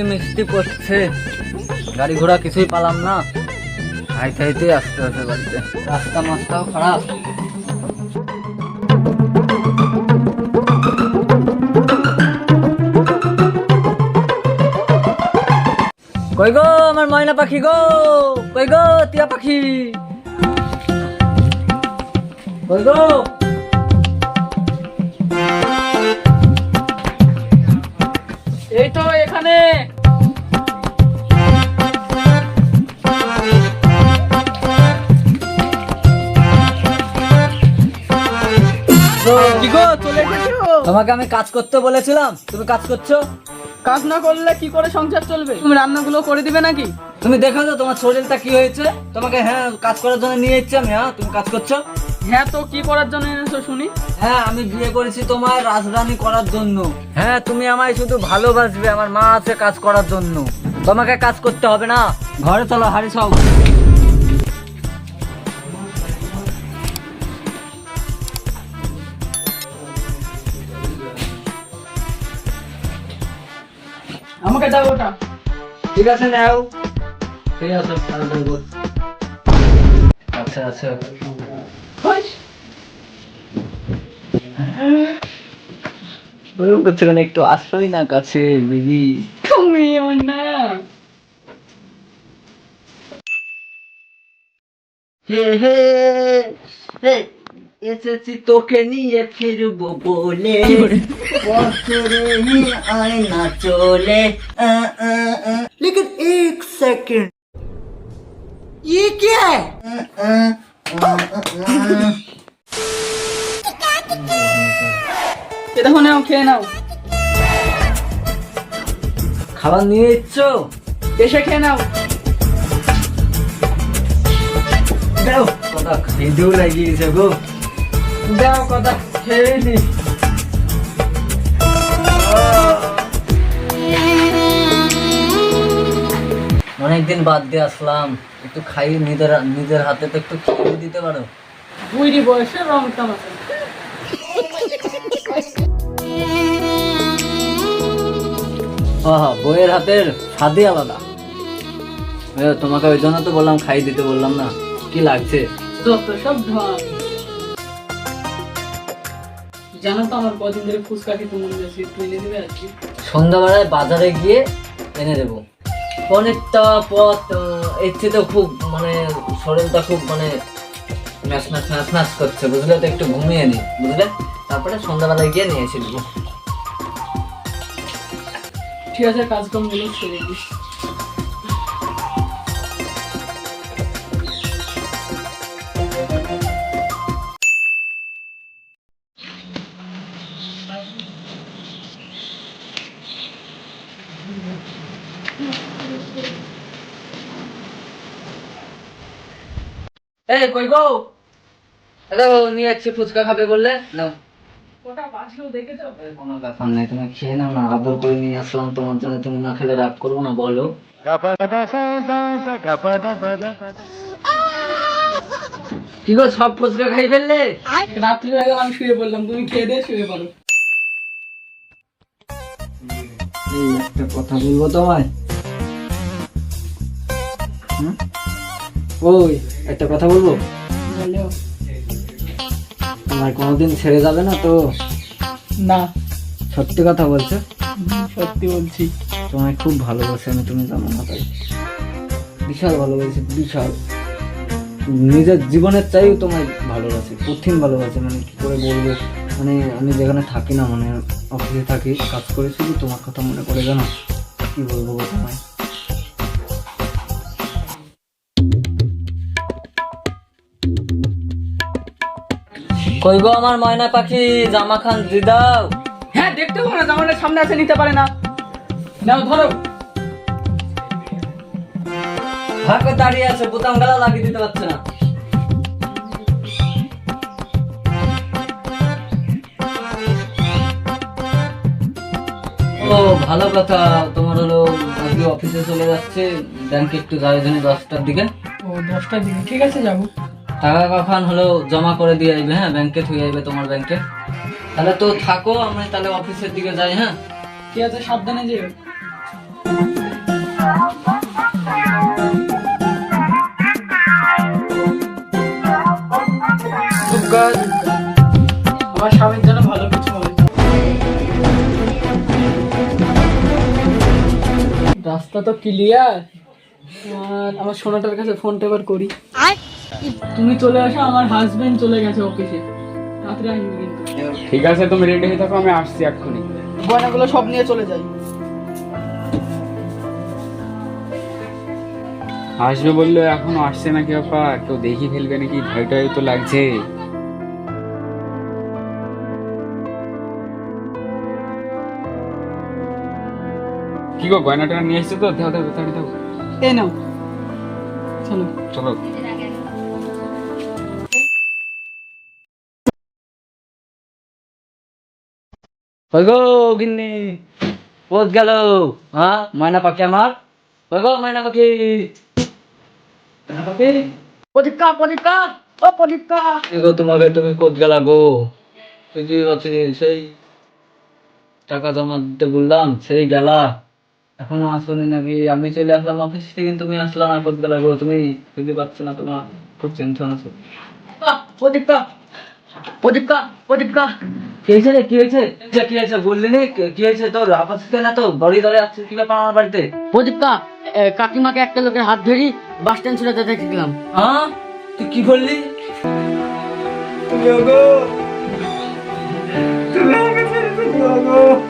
বৃষ্টি মিষ্টি পড়ছে গাড়ি ঘোড়া কিছুই পালাম না। হাইতে হাইতে আসতে হচ্ছে বাড়িতে। রাস্তা মাস্তাও খারাপ। কই গো আমার ময়না পাখি গো? কই গো টিয়া পাখি? কই গো? এই তো এখানে। কি গো চলে এসেছ? তোমাকে আমি কাজ করতে বলেছিলাম। তুমি কাজ করছ? কাজ না করলে কি করে সংসার চলবে? তুমি রান্নাগুলো করে দিবে নাকি? তুমি দেখো তো তোমার শরীরটা কি হয়েছে। তোমাকে হ্যাঁ কাজ করার জন্য নিয়ে এসছি আমি হ্যাঁ তুমি কাজ করছ? হ্যাঁ তো কি করার জন্য এনেছো শুনি? হ্যাঁ আমি বিয়ে করেছি তোমার রাজধানী করার জন্য। হ্যাঁ তুমি আমায় শুধু ভালোবাসবে আমার মা আছে কাজ করার জন্য। তোমাকে কাজ করতে হবে না। ঘরে চলো হাড়ি সব আমাকে দাও ওটা। ঠিক আছে নাও। ঠিক আছে আচ্ছা আচ্ছা। ওরকম করছে কেন একটু আসোই না কাছে বেবি তুমি এমন না হে হে হে এসেছি তোকে নিয়ে ফিরবো বলে বছরে আয় না চলে लेकिन एक सेकंड ये क्या है দেখো নাও খেয়ে নাও। খাবার নিয়ে এসছো? এসে খেয়ে নাও। দাও কথা খিদেও লাগিয়েছে গো। দাও কথা খেয়ে নি। অনেকদিন বাদ দিয়ে আসলাম। একটু খাই নিজের নিজের হাতে তো একটু খেয়ে দিতে পারো। বুড়ি বয়সে রং তামাশা। হ্যাঁ বইয়ের হাতের স্বাদই আলাদা। তোমাকে ওই জন্য তো বললাম খাই দিতে বললাম না। কি লাগছে? যত সব ঢং জানো তো আমার কদিন ধরে ফুচকা খেতে মনে যাচ্ছে একটু এনে দিবে আর সন্ধ্যাবেলায় বাজারে গিয়ে এনে দেবো। অনেকটা পথ এর তো খুব মানে শরীরটা খুব মানে ম্যাচ ম্যাচ ম্যাচ ম্যাচ করছে। বুঝলে তো? একটু ঘুমিয়ে নি বুঝলে? তারপরে সন্ধ্যাবেলায় গিয়ে নিয়ে এসে দেবো। ঠিক আছে কাজকর্মগুলো ছেড়ে দিস এই কই গো? হ্যালো নিয়ে যাচ্ছি ফুচকা খাবে বললে? নাও। কোনো ব্যাপার নেই তুমি খেয়ে নাও না আদর করে নিয়ে আসলাম তোমার জন্য তুমি না খেলে রাগ করব না বলো। কি গো সব ফুচকা খাই ফেললে? রাত্রি হয়ে আমি শুয়ে পড়লাম তুমি খেয়ে দিয়ে শুয়ে পড়ো। এই একটা কথা বলব তোমায়? ওই একটা কথা বলব? বলো। তোমার কোনোদিন ছেড়ে যাবে না তো? না। সত্যি কথা বলছো? সত্যি বলছি। তোমায় খুব ভালোবাসি আমি তুমি জানো না তাই। বিশাল ভালোবাসি বিশাল। নিজের জীবনের চাইও তোমায় ভালোবাসি কঠিন ভালোবাসি মানে কী করে বলব? মানে আমি যেখানে থাকি না মানে অফিসে থাকি কাজ করে শুধু তোমার কথা মনে করে জানো? কী বলব তোমায়? কই গো আমার ময়না পাখি জামা খান দিদাও হ্যাঁ দেখতে পাবো না জামানের সামনে আছে নিতে পারে না। নাও ধরো। ভাগ্য দাঁড়িয়ে আছে বোতাম গালা লাগিয়ে দিতে পারছে না। ও ভালো কথা। তোমার হলো আজকে অফিসে চলে যাচ্ছে। ব্যাংকে একটু যাবে জন্য দশটার দিকে। ও দশটার দিকে। ঠিক আছে যাব। টাকা কখন হলো জমা করে দিয়ে আসবে হ্যাঁ? ব্যাংকে থুয়ে আসবে তোমার ব্যাংকে তাহলে তো থাকো আমি তাহলে অফিসের দিকে যাই হ্যাঁ? ঠিক আছে? সাবধানে যেও। আমার স্বামীর জন্য ভালো কিছু হবে রাস্তা তো ক্লিয়ার আর আমার সোনাটার কাছে ফোনটা এবার করি। তুমি চলে আসো আমার হাজবেন্ড চলে গেছে অফিসে রাত্রে আসবে কিন্তু ঠিক আছে তুমি রেডি হয়ে থাকো আমি আসছি এক্ষুনি। গয়নাগুলো সব নিয়ে চলে যাই। আসবে বলল এখনও আসছে না কি ব্যাপার কেউ দেখি ফেলবে নাকি? ভয় টয় তো লাগছে। কি গো গয়নাটা নিয়ে এসছো তো? দেও দেও তাড়াতাড়ি দাও। এই নাও। চলো। চলো। ওই গো গিন্নি? কোথ গেল? হ্যাঁ ময়না পাখি আমার? ময়না পাখি? ময়না ও তোমাকে তুমি কোথ গেলা গো? যে সেই টাকা জমা দিতে বললাম সেই গেলা। এখনও আসনি নাকি? আমি চলে আসলাম অফিস থেকে কিন্তু তুমি আসলা না গেলা গো। তুমি বুঝতে পারছ না তোমার খুব টেনশন আছে। প্রদীপকা! প্রদীপকা! প্রদীপকা! কি হয়েছে রে? কি হয়েছে? কি হয়েছে? বললি নি? কি- হয়েছে তোর? আপাতত না তো বড়ি ধরে আসছিস? কি ব্যাপার আমার বাড়িতে? প্রদীপকা কাকিমাকে একটা লোকের হাত ধরি বাস স্ট্যান্ড ছুটে যেতে দেখলাম হ্যাঁ? তুই কি বললি? তুমি আমাকে ছেড়ে